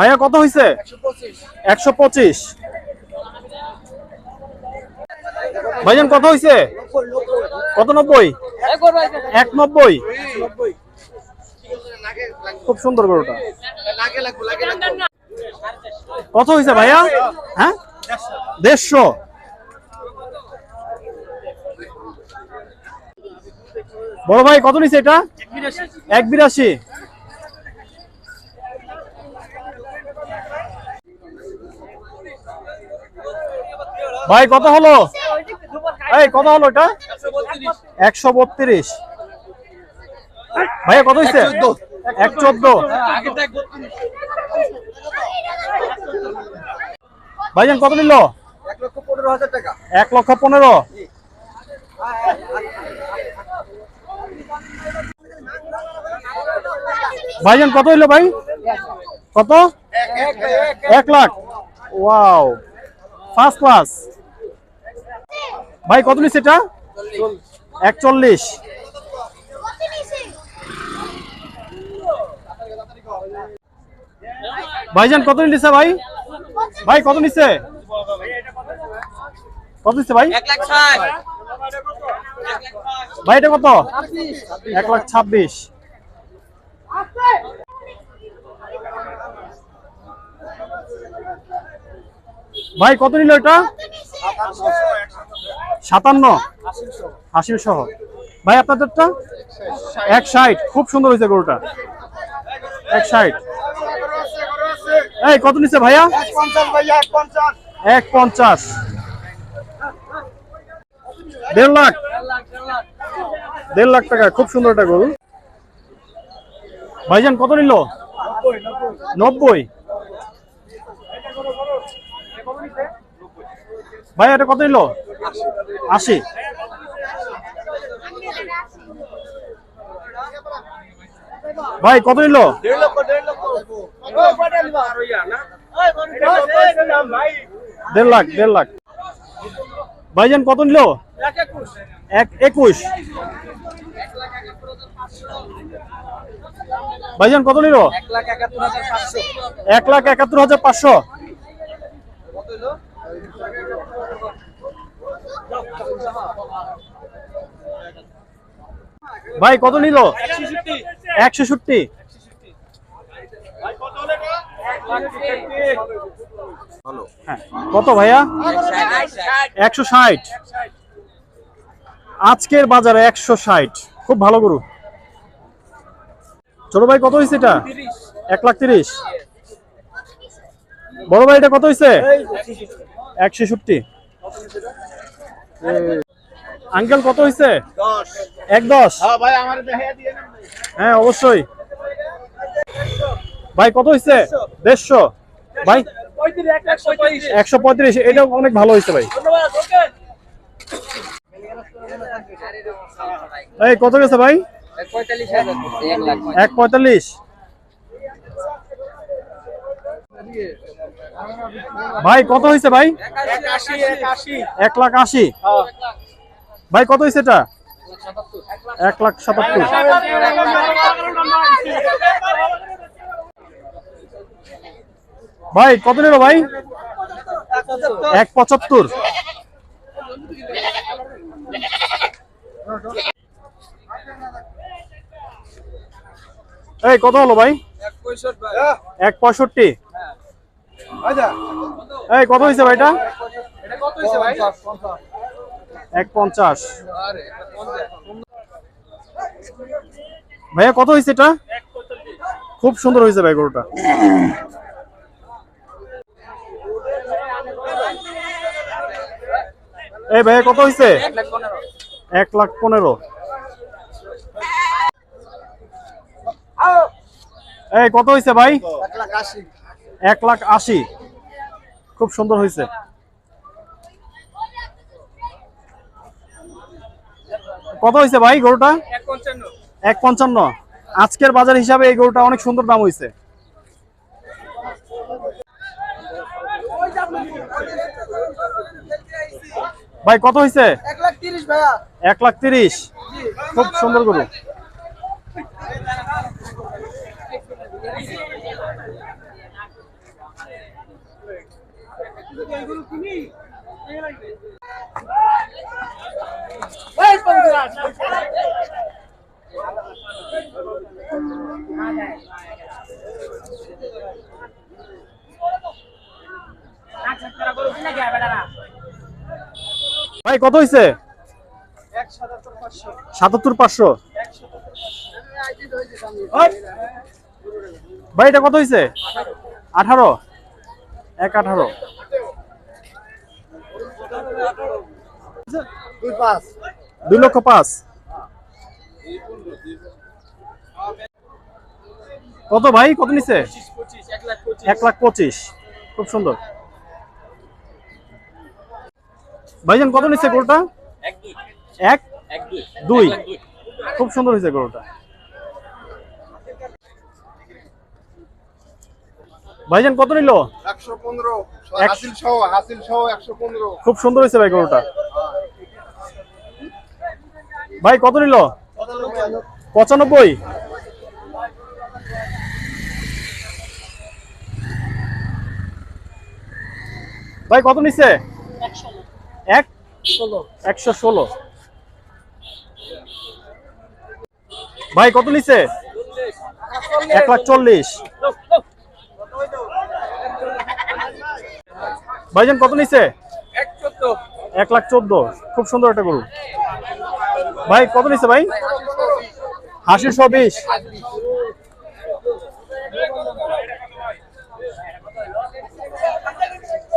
ভাইয়া, কত হয়েছে একশো পঁচিশ। ভাইজান, কত হয়েছে কত নব্বই? এক নব্বই খুব সুন্দর গরুটা। কত হয়েছে ভাইয়া? হ্যাঁ? দেড়শো। বড় ভাই, কত নিছে এটা? এক বিরাশি। ভাই, কত হলো? এই, কত হলো এটা? একশো বত্রিশ। ভাইয়া, কত হয়েছে এক চোদ্দ। ভাইজান, কত নিল? এক লক্ষ পনেরো। ভাইজান, কত হইল ভাই? কত? এক লাখ। ওয়াও। First class. ভাই কত নিচ্ছে এটা? একচল্লিশ। ভাইজান কত নিচ্ছে ভাই? ভাই কত নিচ্ছে? কত নিচ্ছে ভাই? ভাই এটা কত? এক লাখ ছাব্বিশ। ভাই, কত নিল এটা? সাতান্ন। আশি সহ। ভাই, আপনাদেরটা? এক ষাট। খুব সুন্দর হয়েছে গরুটা। এক ষাট। এই, কত নিচ্ছে ভাইয়া? এক পঞ্চাশ। দেড় লাখ। দেড় লাখ টাকা। খুব সুন্দর একটা গরু। ভাইজান, কত নিল? নব্বই। ভাই, এটা কত নিল? আশি। ভাই, কত নিল? দেড় লাখ দেড় লাখ। ভাইজান, কত নিল? এক, একুশ। ভাইজান, কত নিল? এক লাখ একাত্তর হাজার পাঁচশো এক লাখ একাত্তর হাজার পাঁচশো কত হলো ভাই কত নিল? একশো ষাটটি হ্যাঁ কত ভাইয়া? একশো ষাট। আজকের বাজারে একশো ষাট। খুব ভালো গরু। ছোট ভাই কত হয়েছে এটা? এক লাখ তিরিশ। বড় ভাই এটা কত হয়েছে এক ছেষট্টি আঙ্কেল কত হয়েছে এক দশ? হ্যাঁ হ্যাঁ অবশ্যই। ভাই কত হয়েছে দেড়শো। ভাই একশো পঁয়ত্রিশ। একশো পঁয়ত্রিশ এটা অনেক ভালো হয়েছে ভাই। এই কত গেছে ভাই? এক পঁয়তাল্লিশ। ভাই কত হয়েছে ভাই? এক লাখ আশি। ভাই কত হয়েছে এটা? এক লাখ সাতাত্তর। ভাই কত নিল ভাই? এক পঁচাত্তর। এই কত হলো ভাই? এক পঁয়ষট্টি ভাই এক পঁয়ষট্টি আচ্ছা এই, কত হয়েছে ভাইটা? এটা ভাই এক পঞ্চাশ। ভাইয়া, কত হয়েছে এটা? খুব সুন্দর হয়েছে ভাই গরুটা। এই ভাইয়া, কত হয়েছে এক লাখ পনেরো। এই, কত হয়েছে ভাই? এক লাখ আশি এক লাখ আশি। খুব সুন্দর হয়েছে। কত হয়েছে ভাই গরুটা? এক পঞ্চান্ন। আজকের বাজার হিসাবে এই গরুটা অনেক সুন্দর দাম হয়েছে। ভাই কত হয়েছে? এক লাখ তিরিশ ভাইয়া। এক লাখ তিরিশ। খুব সুন্দর গরু। ভাই কত হয়েছে সাতাত্তর পাঁচশো। ভাই এটা কত হয়েছে আঠারো। এক আঠারো। দুই পাঁচ। দুই লক্ষ পাঁচ। কত ভাই? কত পঁচিশ এক লাখ পঁচিশ। খুব সুন্দর। ভাইজান কত নিচ্ছে গরুটা? এক? দুই। খুব সুন্দর হয়েছে গরুটা। ভাইজান কত নিল? খুব সুন্দর হয়েছে ভাই গরুটা। ভাই কত নিল? পঁচানব্বই। ভাই কত নিচ্ছে? এক? একশো ষোলো। ভাই কত নিচ্ছে? এক লাখ চল্লিশ। ভাইজান কত নিচ্ছে? এক এক লাখ চোদ্দ। খুব সুন্দর একটা গরু। ভাই, কত নিচ্ছে ভাই? হাসির বিশ।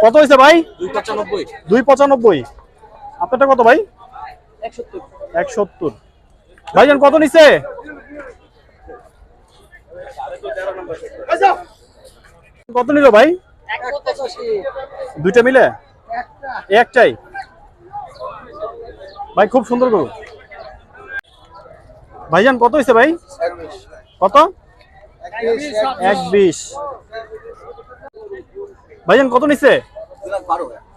কত হয়েছে ভাই? দুই পঁচানব্বই। আপনারটা কত ভাই? এক সত্তর ভাইজান, কত নিচ্ছে কত নিল ভাই? দুইটা মিলে? একটাই। ভাই, খুব সুন্দর গরু। ভাইজান, কত হয়েছে ভাই? কত? এক বিশ ভাইজান, কত নিচ্ছে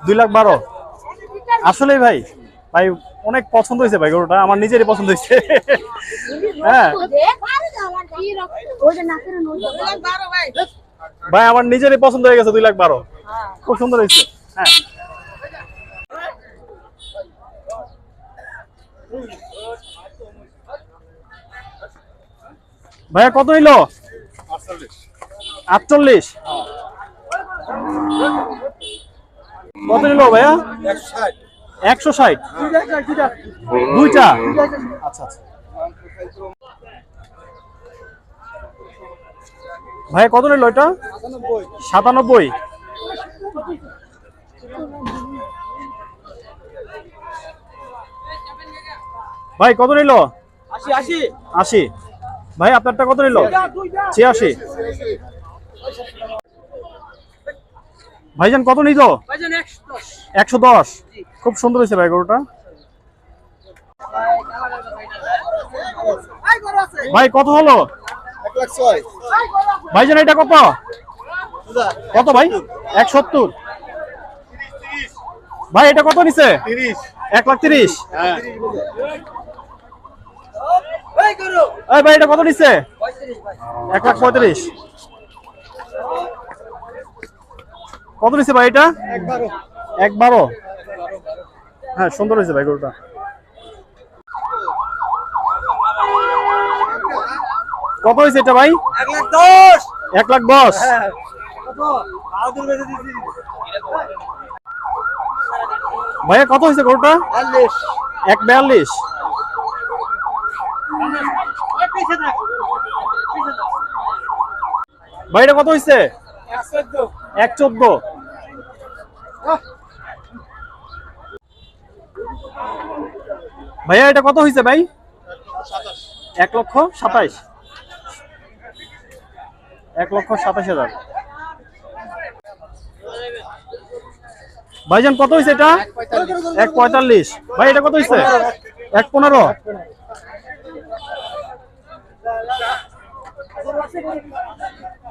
দুই লাখ বারো। আসলে ভাই ভাই, অনেক পছন্দ হয়েছে ভাই গরুটা, আমার নিজেরই পছন্দ হয়েছে। হ্যাঁ। ভাই, আমার নিজেরই পছন্দ হয়ে গেছে দুই লাখ বারো। খুব সুন্দর হয়েছে। হ্যাঁ। ভাইয়া কত নিল? আটচল্লিশ। কত নিল ভাইয়া? একশো ষাট। দুইটা। আচ্ছা আচ্ছা। ভাইয়া কত নিল এটা? সাতানব্বই। ভাই কত নিল? আশি আশি। আশি। ভাই আপনারটা কত নিল? ছিয়াশি। ভাইজান কত ভাইজান একশো দশ। খুব সুন্দর হয়েছে ভাই গরুটা। ভাই কত হলো? ভাইজান এটা কত? কত ভাই? এক সত্তর। ভাই এটা কত নিছে? এক লাখ তিরিশ। হ্যাঁ। এই ভাই এটা কত নিচ্ছে? এক লাখ পঁয়ত্রিশ। কত নিচ্ছে ভাই এটা? এক বারো। হ্যাঁ সুন্দর হয়েছে ভাই গরুটা। কত হয়েছে এটা ভাই? এক লাখ দশ। এক লাখ দশ। বেঁধে দিছি ভাইয়া কত হয়েছে গরুটা? এক বিয়াল্লিশ। ভাই, এটা কত হয়েছে এক চোদ্দ। ভাইয়া, এটা কত হয়েছে ভাই? এক লক্ষ সাতাইশ। এক লক্ষ সাতাশ হাজার। ভাইজান, কত হয়েছে এটা? এক পঁয়তাল্লিশ। ভাই, এটা কত হয়েছে এক পনেরো।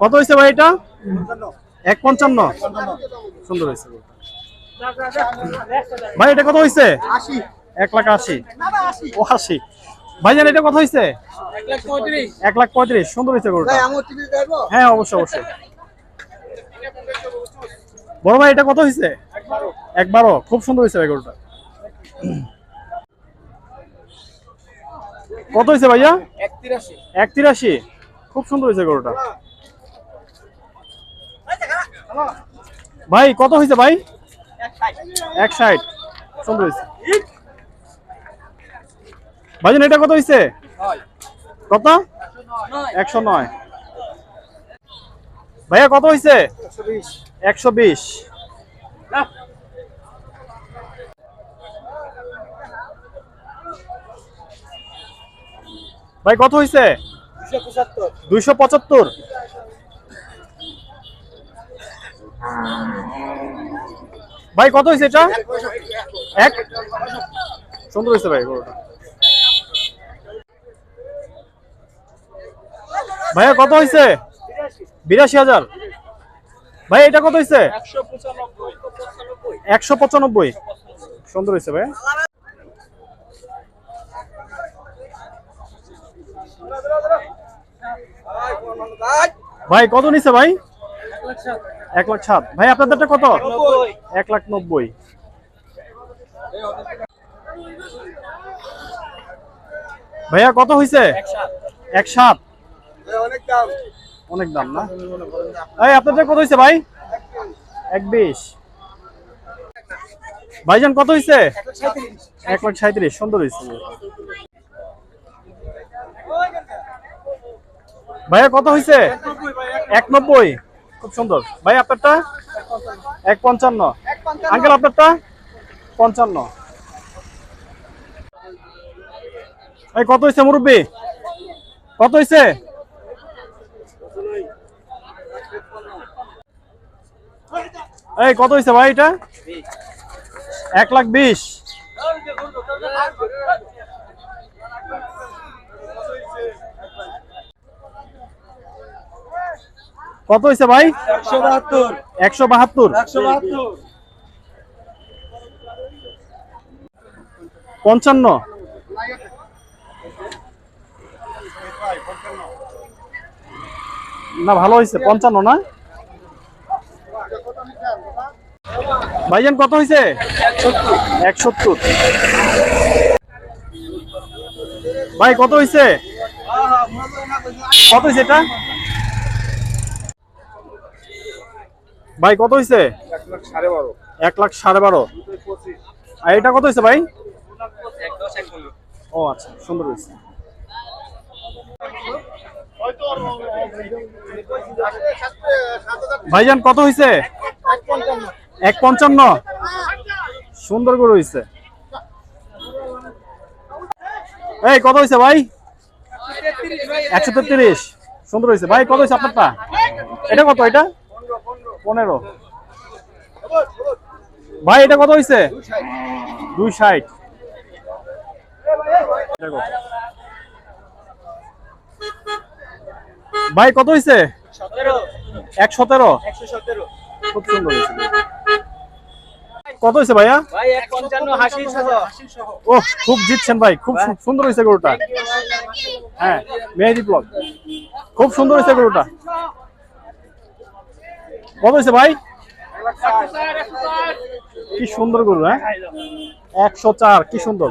কত হয়েছে ভাই এটা? এক পঞ্চান্ন। সুন্দর হয়েছে। ভাই এটা কত হয়েছে? এক লাখ আশি। ও আশি। ভাইজান এটা কত হয়েছে? এক লাখ পঁয়ত্রিশ। সুন্দর হয়েছে হ্যাঁ অবশ্যই অবশ্যই। বড় ভাই এটা কত হয়েছে? একবারও খুব সুন্দর হয়েছে ভাই গরুটা। কত হয়েছে ভাইয়া? এক তিরাশি। এক তিরাশি। খুব সুন্দর হয়েছে গরুটা। ভাই কত হয়েছে ভাই? এক ষাট সুন্দর হয়েছে। ভাইজান এটা কত হয়েছে? কত? একশো নয়। ভাইয়া কত হয়েছে? একশো বিশ। ভাই কত হয়েছে? দুইশো পঁচাত্তর। ভাই, কত হয়েছে এটা? এক? সুন্দর হয়েছে ভাই ভাইয়া, কত হয়েছে? বিরাশি হাজার। ভাই, এটা কত হয়েছে? একশো পঁচানব্বই পঁচানব্বই। একশো পঁচানব্বই। সুন্দর হয়েছে ভাই। ভাই, কত নিছে ভাই? এক লাখ সাত। ভাই আপনাদেরটা কত? এক লাখ নব্বই। ভাইয়া, কত হয়েছে এক সাত। অনেক দাম না? ভাই আপনাদের কত হয়েছে ভাই? এক বিশ। ভাইজান, কত হয়েছে এক লাখ সাঁত্রিশ সুন্দর হয়েছে ভাইয়া, কত হয়েছে এক নব্বই খুব সুন্দর। ভাই, আপনারটা? এক পঞ্চান্ন। আঙ্কেল, আপনারটা? পঞ্চান্ন। এই কত হয়েছে মুরব্বী? কত হয়েছে এই, কত হয়েছে ভাই এটা? এক লাখ বিশ। কত হয়েছে ভাই? একশো বাহাত্তর। পঞ্চান্ন। না ভালো হয়েছে পঞ্চান্ন না? ভাইজান কত হয়েছে এক সত্তর ভাই কত হয়েছে কত হয়েছে এটা? ভাই কত হয়েছে এক লাখ সাড়ে বারো। আর এটা কত হয়েছে ভাই? ও আচ্ছা সুন্দর হয়েছে ভাইজান কত হয়েছে এক পঞ্চান্ন। সুন্দর করে হয়েছে এই কত হয়েছে ভাই? একশো তেত্রিশ। সুন্দর হয়েছে ভাই কত হয়েছে আপনারটা? এটা কত এটা? পনেরো। ভাই এটা কত হয়েছে দুই ষাট? ভাই কত হয়েছে এক সতেরো। খুব সুন্দর কত হয়েছে ভাইয়া? ও খুব জিতছেন ভাই। খুব সুন্দর হয়েছে গরুটা। হ্যাঁ মেহেদি ব্লক। খুব সুন্দর হয়েছে গরুটা। কত হয়েছে ভাই? কি সুন্দর গরু হ্যাঁ? একশো চার কি সুন্দর?